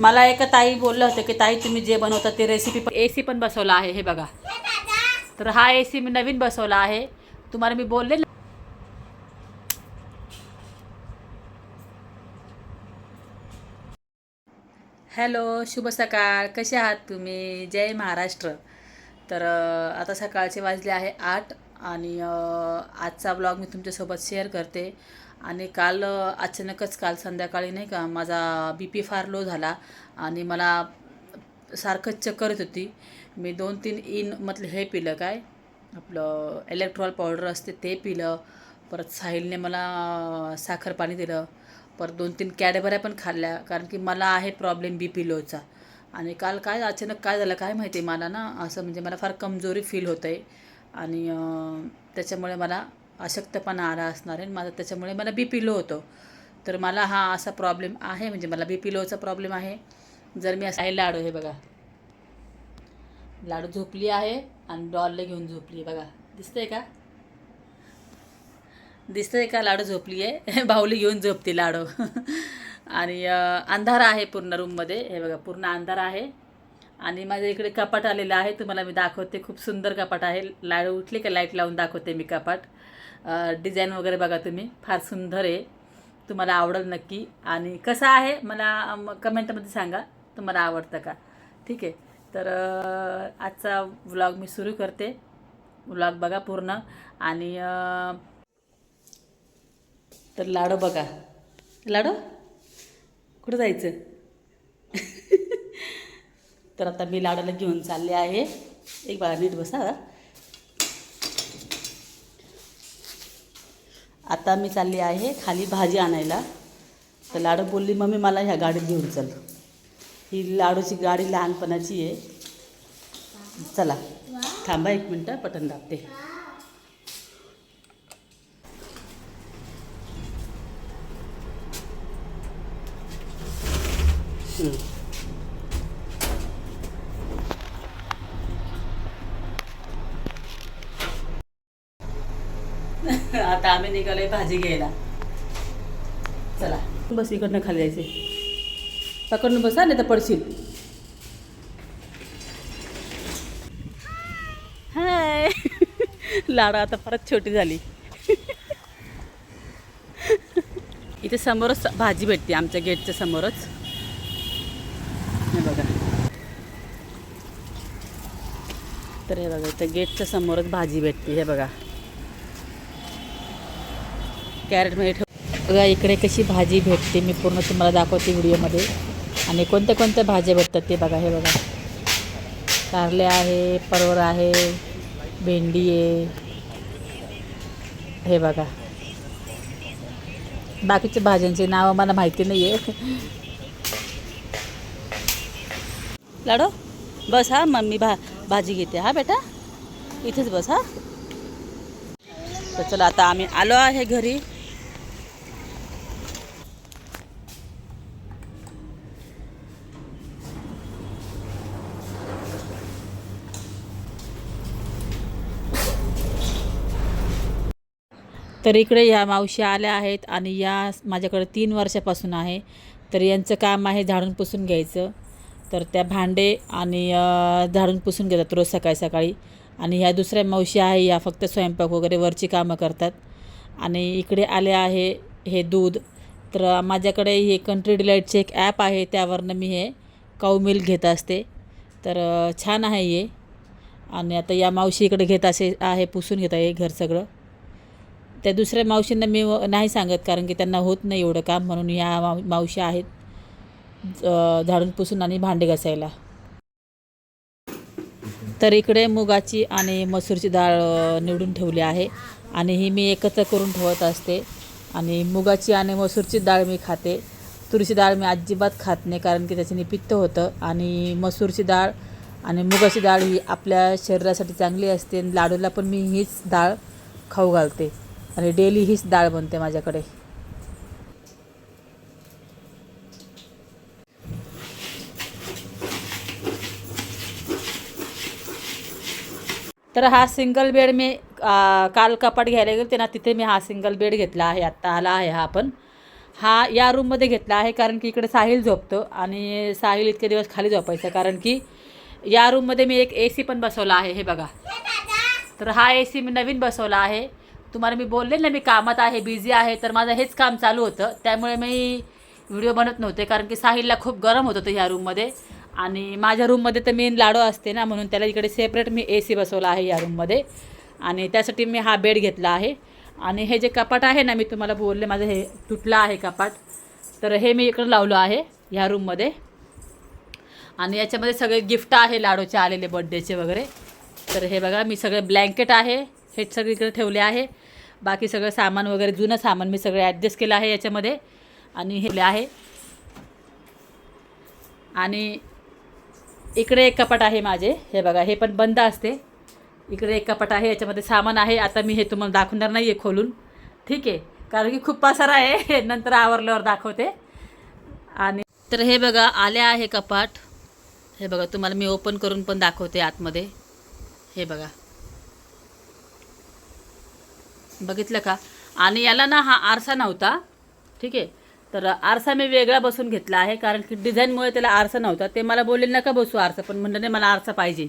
मला एका ताई बोललं होतं की ताई तुम्ही जे बनवता ते रेसिपी पण ए सी पण बसवला आहे हे बघा. तर हा ए सी मी नवीन बसवला आहे. तुम्हाला मी बोलले हॅलो शुभ सकाळ. कसे आहात तुम्ही? जय महाराष्ट्र. तर आता सकाळचे वाजले आहे आठ आणि आजचा ब्लॉग मी तुमच्यासोबत शेअर करते. आणि काल अचानकच काल संध्याकाळी नाही का माझा बी पी फार लो झाला आणि मला सारखंच चक्कर येत होती. मी दोन तीन इन म्हटलं हे पिलं काय आपलं इलेक्ट्रॉल पावडर असते ते पिलं. परत साहिलने मला साखर पाणी दिलं. परत दोन तीन कॅडबऱ्या पण खाल्ल्या कारण की मला आहे प्रॉब्लेम बी पी लोचा आणि काल काय अचानक काय झालं काय माहिती मला ना असं म्हणजे मला फार कमजोरी फील होतं आहे आणि त्याच्यामुळे मला अशक्तपणा आला असणार आहे. माझा त्याच्यामुळे मला बी पी लो होतो. तर मला हा असा प्रॉब्लेम आहे म्हणजे मला बी पी लोचा प्रॉब्लेम आहे. जर मी असं आहे लाडू हे बघा. लाडू झोपली आहे आणि डॉलला घेऊन झोपली आहे बघा. दिसतंय का? दिसतंय का लाडू झोपली आहे? बाहुली घेऊन झोपते लाडू. आणि अंधार आहे पूर्ण रूममध्ये हे बघा पूर्ण अंधार आहे. आणि माझ्या इकडे कपाट आलेलं आहे तुम्हाला मी दाखवते. खूप सुंदर कपाट आहे. लाडू उठले का लाइट लावून दाखवते मी कपाट. डिझाईन वगैरे बघा तुम्ही. फार सुंदर आहे. तुम्हाला आवडेल नक्की. आणि कसं आहे मला कमेंटमध्ये सांगा. तुम्हाला आवडतं का? ठीक आहे. तर आजचा व्लॉग मी सुरू करते. व्लॉग बघा पूर्ण. आणि तर लाडू बघा. लाडू? कुठं जायचं? तर आता मी लाडूला घेऊन चालले आहे. एक बाळा नीट बसा. आता मी चालली आहे खाली भाजी आणायला. तर लाडू बोलली मम्मी मला ह्या गाडीत घेऊन चल. ही लाडूची गाडी लहानपणाची आहे. चला. थांबा एक मिनटं पटन दाबते. हं. आता आम्ही निघालोय भाजी घ्यायला. चला. बस इकडनं खाली जायचे पकडून बसा नाही तर पडशील. हाय. लाडा आता परत छोटी झाली. इथे समोरच भाजी भेटते आमच्या गेटच्या समोरच. हे बघा. तर हे बघा इथं गेटच्या समोरच भाजी भेटते हे बघा. कॅरेटमध्ये ठेव. बघा इकडे कशी भाजी भेटते. मी पूर्ण तुम्हाला दाखवते व्हिडिओमध्ये. आणि कोणत्या कोणत्या भाज्या भेटतात ते बघा हे बघा. कारले आहे परवर आहे भेंडी आहे. हे बघा. बाकीच्या भाज्यांची नावं मला माहिती नाही आहे लाडो बस हा मम्मी भा भाजी घेते. हा बेटा? इथेच बस हा. तर चला आता आम्ही आलो आहे घरी. तर इकडे या मावशी आल्या आहेत आणि या माझ्याकडे तीन वर्षापासून आहे. तर यांचं काम आहे झाडून पुसून घ्यायचं. तर त्या भांडे आणि झाडून पुसून घेतात रोज सकाळी सकाळी. आणि ह्या दुसऱ्या मावशी आहे या फक्त स्वयंपाक वगैरे वरची कामं करतात. आणि इकडे आले आहे हे दूध. तर माझ्याकडे हे कंट्री डिलाईटचे एक ॲप आहे त्यावरनं मी हे काऊ मिल्क घेत असते. तर छान आहे हे. आणि आता या मावशी इकडे घेत असे आहे पुसून घेत आहे घर सगळं. त्या दुसऱ्या मावशींना मी व- नाही सांगत कारण की त्यांना होत नाही एवढं काम म्हणून ह्या माव मावशी आहेत झाडून पुसून आणि भांडे घासायला. तर इकडे मुगाची आणि मसूरची डाळ निवडून ठेवली आहे आणि ही मी एकत्र करून ठेवत असते. आणि मुगाची आणि मसूरची डाळ मी खाते. तुरीची डाळ मी अजिबात खात नाही कारण की त्याच्याने पित्त होतं. आणि मसूरची डाळ आणि मुगाची डाळ ही आपल्या शरीरासाठी चांगली असते. आणि लाडूला पण मी हीच डाळ खाऊ घालते. आणि डेली हीच डाळ बनते माझ्याकडे. तर हा सिंगल बेड मी आ, काल कपाट घ्यायला गेलो ते ना तिथे मी हा सिंगल बेड घेतला आहे आत्ता आला आहे हा पण हा या रूममध्ये घेतला आहे कारण की इकडे साहिल झोपतो आणि साहिल इतके दिवस खाली झोपायचं कारण की या रूममध्ये मी एक ए सी पण बसवला आहे हे बघा. तर हा ए सी मी नवीन बसवला आहे. तुम्हाला मी बोलले ना मी कामात आहे बिझी आहे तर माझं हेच काम चालू होतं. त्यामुळे मी व्हिडिओ बनत नव्हते कारण की साहिलला खूप गरम होत होतं ह्या रूममध्ये आणि माझ्या रूममध्ये तर मेन लाडो असते ना म्हणून त्याला इकडे सेपरेट मी ए सी बसवला आहे या रूममध्ये आणि त्यासाठी मी हा बेड घेतला आहे. आणि हे जे कपाट आहे ना मी तुम्हाला बोलले माझं हे तुटलं आहे कपाट. तर हे मी इकडं लावलं आहे ह्या रूममध्ये आणि याच्यामध्ये सगळे गिफ्ट आहे लाडूचे आलेले बड्डेचे वगैरे. तर हे बघा मी सगळे ब्लँकेट आहे हे सगळीकडे ठेवले आहे. बाकी सगळं सामान वगैरे जुनं सामान मी सगळं ॲडजस्ट केलं आहे याच्यामध्ये. आणि हे आहे. आणि इकडे एक कपाट आहे माझे. हे बघा हे पण बंद असते. इकडे एक कपाट आहे याच्यामध्ये सामान आहे. आता मी हे तुम्हाला दाखवणार नाही आहे खोलून. ठीक आहे. कारण की खूप पसारा आहे. नंतर आवरल्यावर दाखवते. आणि तर हे बघा आले आहे कपाट. हे बघा तुम्हाला मी ओपन करून पण दाखवते आतमध्ये. हे बघा. बघितलं का? आणि याला ना हा आरसा नव्हता. ठीक आहे? तर आरसा मी वेगळा बसून घेतला आहे कारण की डिझाईनमुळे त्याला आरसा नव्हता. ते मला बोलले नका बसू आरसा. पण म्हणलं नाही मला आरसा पाहिजे.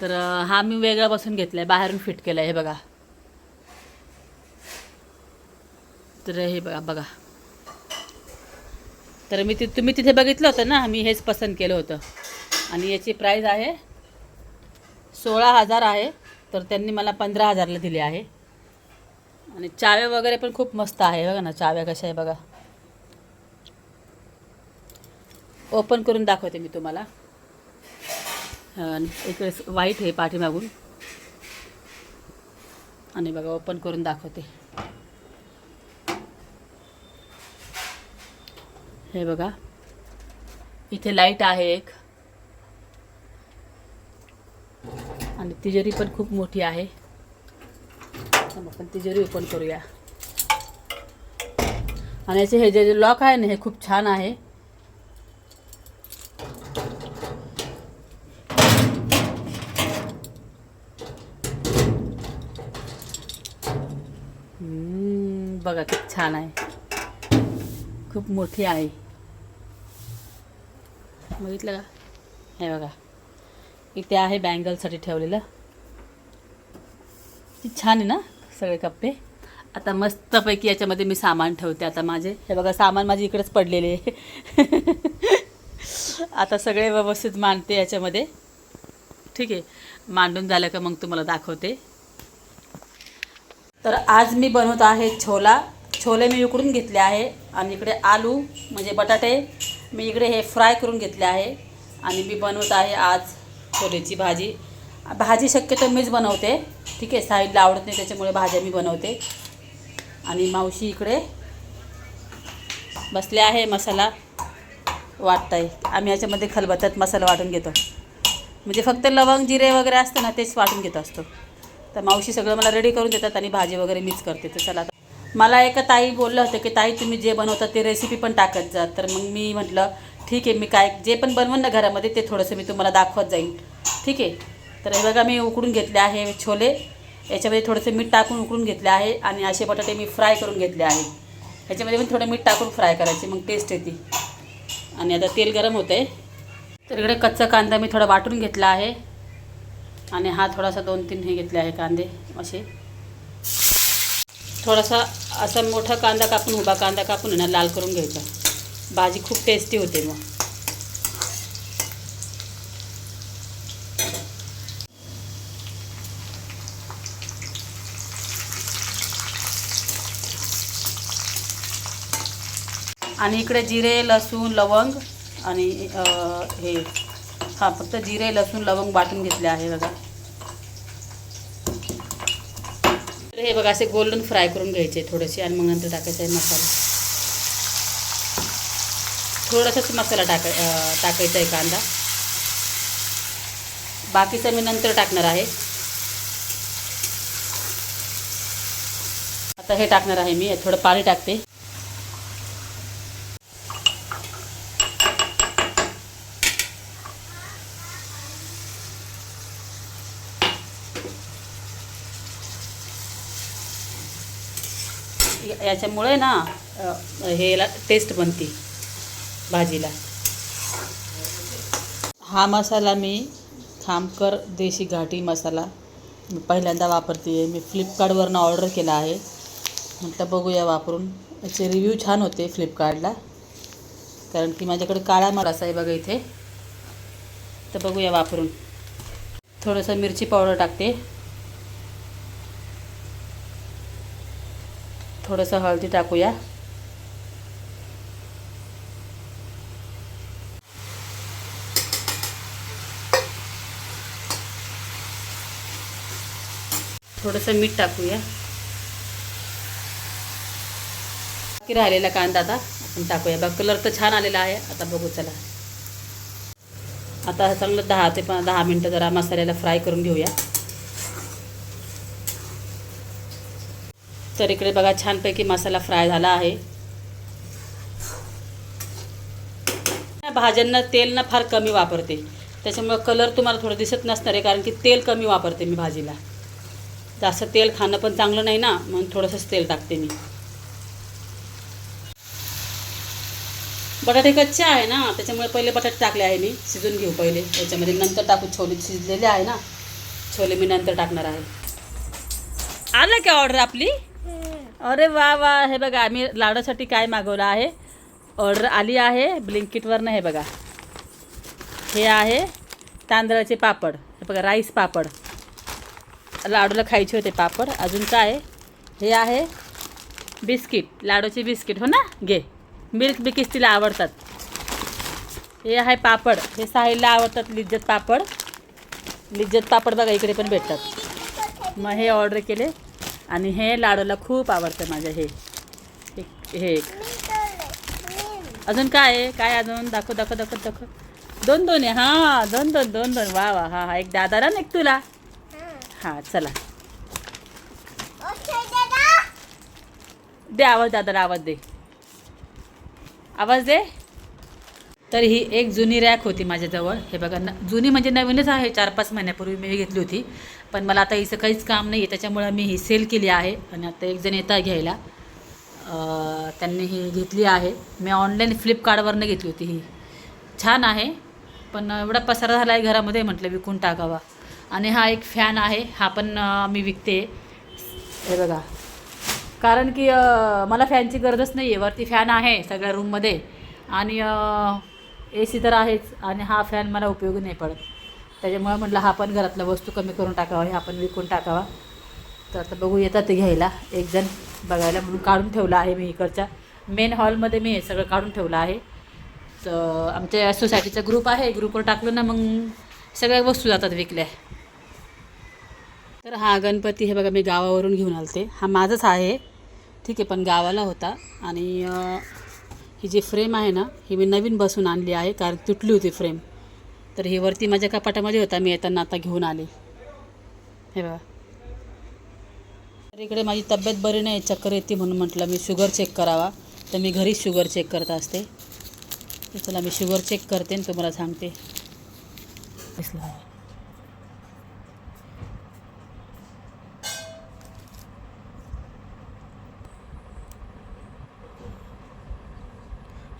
तर हा मी वेगळा बसून घेतला आहे बाहेरून फिट केला आहे हे बघा. तर हे बघा बघा. तर मी ति तुम्ही तिथे बघितलं होतं ना मी हेच पसंत केलं होतं. आणि याची प्राईज आहे सोळा हजार आहे तर त्यांनी मला पंधरा हजारला दिले आहे. आणि चाव्या वगैरे पण खूप मस्त आहे. बघा ना चाव्या कशा आहे बघा. ओपन करून दाखवते मी तुम्हाला. इकडे वाईट आहे पाठीमागून. आणि बघा ओपन करून दाखवते. हे बघा. इथे लाइट आहे एक. आणि तिजोरी पण खूप मोठी आहे. आपण तिजोरी ओपन करूया. आणि याचे हे जे जे लॉक आहे ना हे खूप छान आहे. बघा किती छान आहे. खूप मोठी आहे. बघितलं का? हे बघा. इथे आहे बँगलसाठी ठेवलेलं. ती छान आहे ना? सगळे कप्पे. आता मस्तपैकी याच्यामध्ये मी सामान ठेवते. आता माझे हे बघा सामान माझे इकडेच पडलेले. आता सगळे व्यवस्थित मांडते याच्यामध्ये. ठीक आहे. मांडून झालं का मग तुम्हाला दाखवते. तर आज मी बनवत आहे छोला. छोले मी उकडून घेतले आहे. आणि इकडे आलू म्हणजे बटाटे मी इकडे हे फ्राय करून घेतले आहे. आणि मी बनवत आहे आज छोलेची भाजी. भाजी शक्यतो मीच बनवते. ठीक आहे साईडला आवडत नाही त्याच्यामुळे भाज्या मी बनवते. आणि मावशी इकडे बसले आहे मसाला वाटत आहे आम्ही याच्यामध्ये खलबत्त्यात मसाला वाटून घेतो. म्हणजे फक्त लवंग जिरे वगैरे असतं ना तेच वाटून घेत असतो. तर मावशी सगळं मला रेडी करून देतात आणि भाजी वगैरे मीच करते. तर चला मला एका ताई बोललं होतं की ताई तुम्ही जे बनवता ते रेसिपी पण टाकत जा. तर मग मी म्हटलं ठीक आहे मी काय जे पण बनवून ना घरामध्ये ते थोडंसं मी तुम्हाला दाखवत जाईन. ठीक आहे. तर हे बघा मी उकडून घेतले आहे छोले. याच्यामध्ये थोडंसं मीठ टाकून उकडून घेतले आहे आणि असे बटाटे मी फ्राय करून घेतले आहे. ह्याच्यामध्ये पण थोडं मीठ टाकून फ्राय करायचे मग टेस्ट येते. आणि आता तेल गरम होतं आहे तर इकडे कच्चा कांदा मी थोडा वाटून घेतला आहे. आणि हा थोडासा दोन तीन हे घेतले आहे कांदे असे. थोडासा असा मोठा कांदा कापून उभा कांदा कापून आहे ना लाल करून घ्यायचा. भाजी खूप टेस्टी होते मग. आणि इकडे जिरे लसूण लवंग आणि हे हां फक्त जिरे लसूण लवंग वाटून घेतले आहे बघा. हे बघा असे गोल्डन फ्राय करून घ्यायचे थोडेसे आणि मग नंतर टाकायचे आहे मसाला. थोडासाच मसाला टाका टाकायचा आहे कांदा. बाकीचा मी नंतर टाकणार आहे. आता हे टाकणार आहे मी थोडं पाणी टाकते. याच्यामुळे ना अ, हे टेस्ट बनते भाजीला. हा मसाला मी खामकर देशी घाटी मसाला मी पहिल्यांदा वापरते. आहे मी फ्लिपकार्टवरनं ऑर्डर केला आहे. म्हटलं बघूया वापरून. याचे रिव्ह्यू छान होते फ्लिपकार्टला. कारण की माझ्याकडे काळा मरासा आहे बघा इथे. तर बघूया वापरून. थोडंसं मिरची पावडर टाकते. थोडंसं हळदी टाकूया. थोडंसं मीठ टाकूया. बाकी राहिलेला कांदा आता आपण टाकूया. बघ कलर तर छान आलेला आहे. आता बघू चला. आता चांगलं दहा ते प दहा मिनटं जरा मसाल्याला फ्राय करून घेऊया. तर इकडे बघा छानपैकी मसाला फ्राय झाला आहे. भाज्यांना तेल ना फार कमी वापरते. त्याच्यामुळं कलर तुम्हाला थोडं दिसत नसणार आहे कारण की तेल कमी वापरते मी भाजीला. जास्त तेल खाणं पण चांगलं नाही ना म्हणून थोडंसंच तेल टाकते मी. बटाटे कच्चे आहे ना त्याच्यामुळे पहिले बटाटे टाकले आहे मी शिजून घेऊ पहिले. याच्यामध्ये नंतर टाकू छोले शिजलेले आहे ना छोले मी नंतर टाकणार आहे. आलं का ऑर्डर आपली? अरे वा वा. हे बघा आम्ही लाडूसाठी काय मागवलं आहे? ऑर्डर आली आहे ब्लिंकिटवरनं हे बघा. हे आहे तांदळाचे पापड. हे बघा राईस पापड. लाडूला खायचे होते पापड. अजून काय? हे आहे बिस्किट लाडूचे बिस्किट. हो ना? घे. मिल्क बिकीस तिला आवडतात. हे आहे पापड. हे साहिलला आवडतात लिज्जत पापड. लिज्जत पापड बघा इकडे पण भेटतात. मग हे ऑर्डर केले. आणि हे लाडूला खूप आवडतं माझं हे. एक- हे अजून काय आहे? काय अजून? दाखव दाखव दाखव दाखव. दोन दोन आहे. हां दोन दोन दोन दोन. वा वा हा हा. एक दादाला ना एक तुला. हां चला. दे आवाज दादाला आवाज दे. आवाज दे. तर ही एक जुनी रॅक होती माझ्याजवळ. हे बघा न जुनी म्हणजे नवीनच आहे. चार पाच महिन्यापूर्वी मी घेतली होती. पण मला आता हिचं काहीच काम नाही आहे त्याच्यामुळं मी ही सेल केली आहे. आणि आता एक जण आहे घ्यायला. त्यांनी ही घेतली आहे. मी ऑनलाईन फ्लिपकार्टवरनं घेतली होती ही. छान आहे. पण एवढा पसारा झाला आहे घरामध्ये म्हटलं विकून टाकावा. आणि हा एक फॅन आहे. हा पण मी विकते. हे बघा. कारण की मला फॅनची गरजच नाही आहे वरती फॅन आहे सगळ्या रूममध्ये आणि ए सी तर आहेच. आणि हा फॅन मला उपयोगी नाही पडत. त्याच्यामुळे म्हटलं हा पण घरातल्या वस्तू कमी करून टाकावा हे आपण विकून टाकावा. तर आता बघू येतात ते घ्यायला. एक जण बघायला म्हणून काढून ठेवलं आहे मी इकडच्या मेन हॉलमध्ये मी हे सगळं काढून ठेवलं आहे. तर आमच्या सोसायटीचा ग्रुप आहे. ग्रुपवर टाकलं ना मग सगळ्या वस्तू जातात विकल्या. तर हा गणपती हे बघा मी गावावरून घेऊन आलते. हा माझाच आहे. ठीक आहे पण गावाला होता. आणि ही जी फ्रेम आहे ना ही मी नवीन बसून आणली आहे. कारण तुटली होती फ्रेम तर हे वरती माझ्या कपाटामध्ये होता मी येताना आता घेऊन आले. हे बघा. तर इकडे माझी तब्येत बरी नाही चक्कर येते म्हणून म्हटलं मी शुगर चेक करावा. तर मी घरीच शुगर चेक करत असते. तर चला मी शुगर चेक करते आणि तुम्हाला सांगते.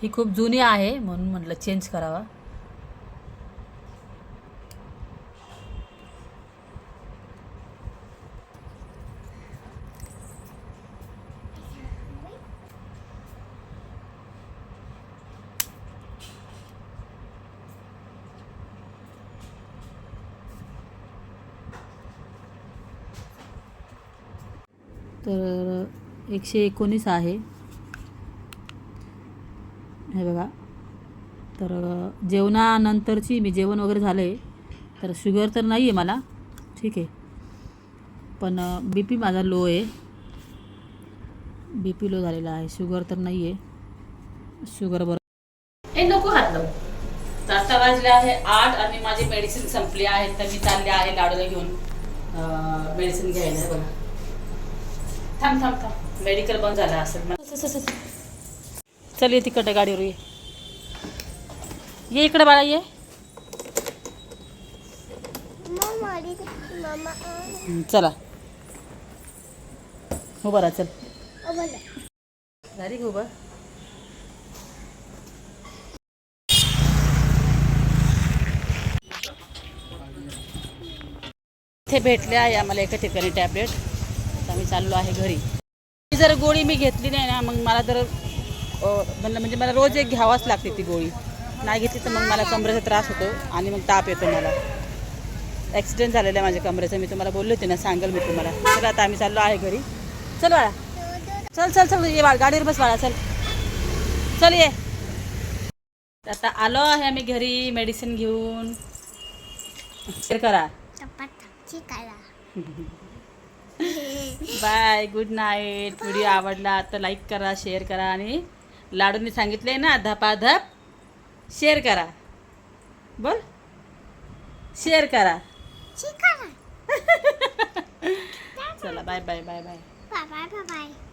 ही खूप जुनी आहे म्हणून म्हटलं चेंज करावा. तर एकशे एकोणीस आहे. हे बघा. तर जेवणानंतरची मी जेवण वगैरे झालं आहे तर शुगर तर नाही आहे मला. ठीक आहे. पण बी पी माझा लो आहे. बी पी लो झालेला आहे. शुगर तर नाही आहे शुगर बरोबर हे नको हात लावू. आता वाजले आहे आठ आणि माझी मेडिसिन संपली आहे. तर मी चालले आहे लाडूला घेऊन मेडिसिन घ्यायला. बघा. थांब थांब थांब. मेडिकल बंद झालं असेल. मला चल ये तिकडे गाडीवर ये. ये इकडे बाळा ये. चला. उभा राहा चल. झाली का उभं? इथे भेटले आहे आम्हाला एका ठिकाणी टॅबलेट. आता आम्ही चाललो आहे घरी. ती जर गोळी मी घेतली नाही ना मग मला जर म्हणलं म्हणजे मला रोज एक घ्यावाच लागते ती गोळी. नाही घेतली तर मग मला कमरेचा त्रास होतो आणि मग ताप येतो मला. ॲक्सिडेंट झालेला आहे माझ्या कमरेचा मी तुम्हाला बोलले होते ना सांगेल मी तुम्हाला. चला आता आम्ही चाललो आहे घरी. चल बाळा. चल चल चल ये बाळ गाडीवर बस बाळा चल. चल ये. आता आलो आहे आम्ही घरी मेडिसिन घेऊन. करा. बाय गुड नाईट व्हिडिओ आवडला तर लाईक करा शेअर करा आणि लाडूंनी सांगितले ना धपाधप शेअर करा. बोल. शेअर करा. चला bye bye bye bye bye bye.